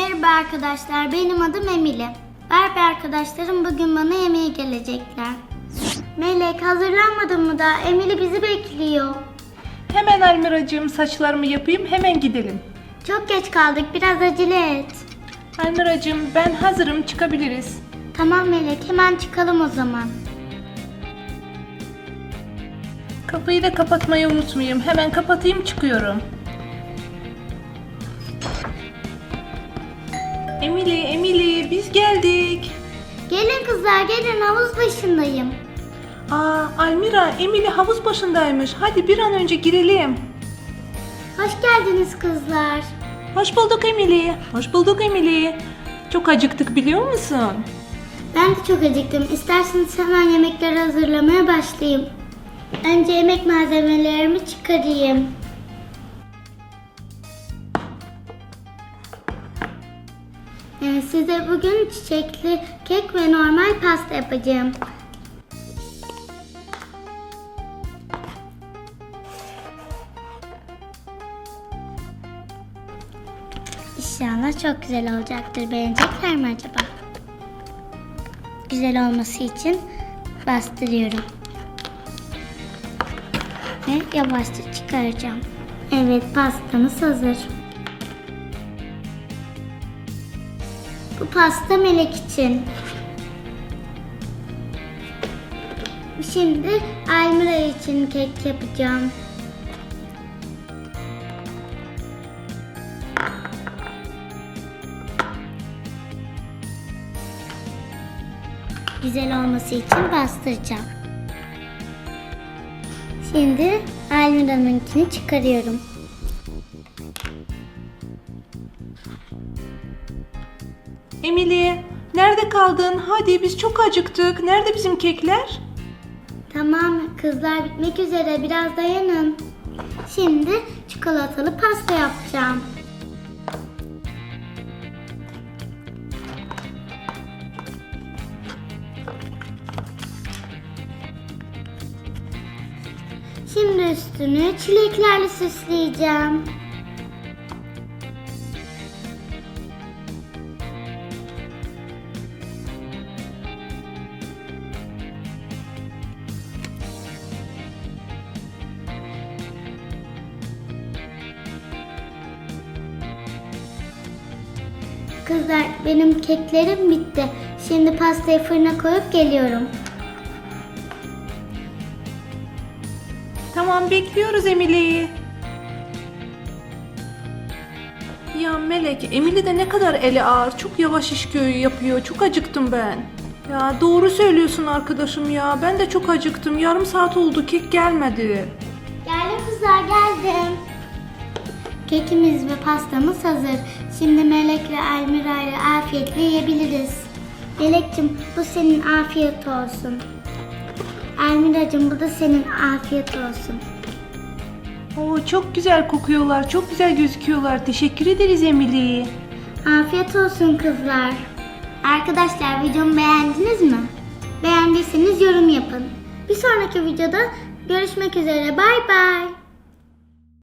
Merhaba arkadaşlar, benim adım Emily. Barbie arkadaşlarım bugün bana yemeğe gelecekler. Melek hazırlanmadın mı da? Emily bizi bekliyor. Hemen Almiracığım saçlarımı yapayım hemen gidelim. Çok geç kaldık, biraz acele et. Almiracığım ben hazırım çıkabiliriz. Tamam Melek, hemen çıkalım o zaman. Kapıyı da kapatmayı unutmayayım. Hemen kapatayım çıkıyorum. Emily, Emily biz geldik. Gelin kızlar, gelin havuz başındayım. Aa, Almira, Emily havuz başındaymış. Hadi bir an önce girelim. Hoş geldiniz kızlar. Hoş bulduk Emily. Hoş bulduk Emily. Çok acıktık biliyor musun? Ben de çok acıktım. İsterseniz hemen yemekleri hazırlamaya başlayayım. Önce yemek malzemelerimi çıkarayım. Ee, size bugün çiçekli kek ve normal pasta yapacağım. İnşallah çok güzel olacaktır. Beğenecekler mi acaba? Güzel olması için bastırıyorum. Ve yavaşça çıkaracağım. Evet pastamız hazır. Bu pasta melek için. Şimdi Almira için kek yapacağım. Güzel olması için bastıracağım. Şimdi Almira'nınkini çıkarıyorum. Emily, nerede kaldın? Hadi biz çok acıktık. Nerede bizim kekler? Tamam kızlar bitmek üzere biraz dayanın. Şimdi çikolatalı pasta yapacağım. Şimdi üstünü çileklerle süsleyeceğim. Kızlar benim keklerim bitti. Şimdi pastayı fırına koyup geliyorum. Tamam bekliyoruz Emily'yi. Ya Melek, Emily de ne kadar eli ağır. Çok yavaş iş köyü yapıyor. Çok acıktım ben. Ya doğru söylüyorsun arkadaşım ya. Ben de çok acıktım. Yarım saat oldu kek gelmedi. Geldim kızlar geldim. Kekimiz ve pastamız hazır. Şimdi Melek ve Almira ile afiyetle yiyebiliriz. Melek'cim bu senin afiyet olsun. Almira'cım bu da senin afiyet olsun. Oo çok güzel kokuyorlar. Çok güzel gözüküyorlar. Teşekkür ederiz Emily. Afiyet olsun kızlar. Arkadaşlar videomu beğendiniz mi? Beğendiyseniz yorum yapın. Bir sonraki videoda görüşmek üzere. Bay bay.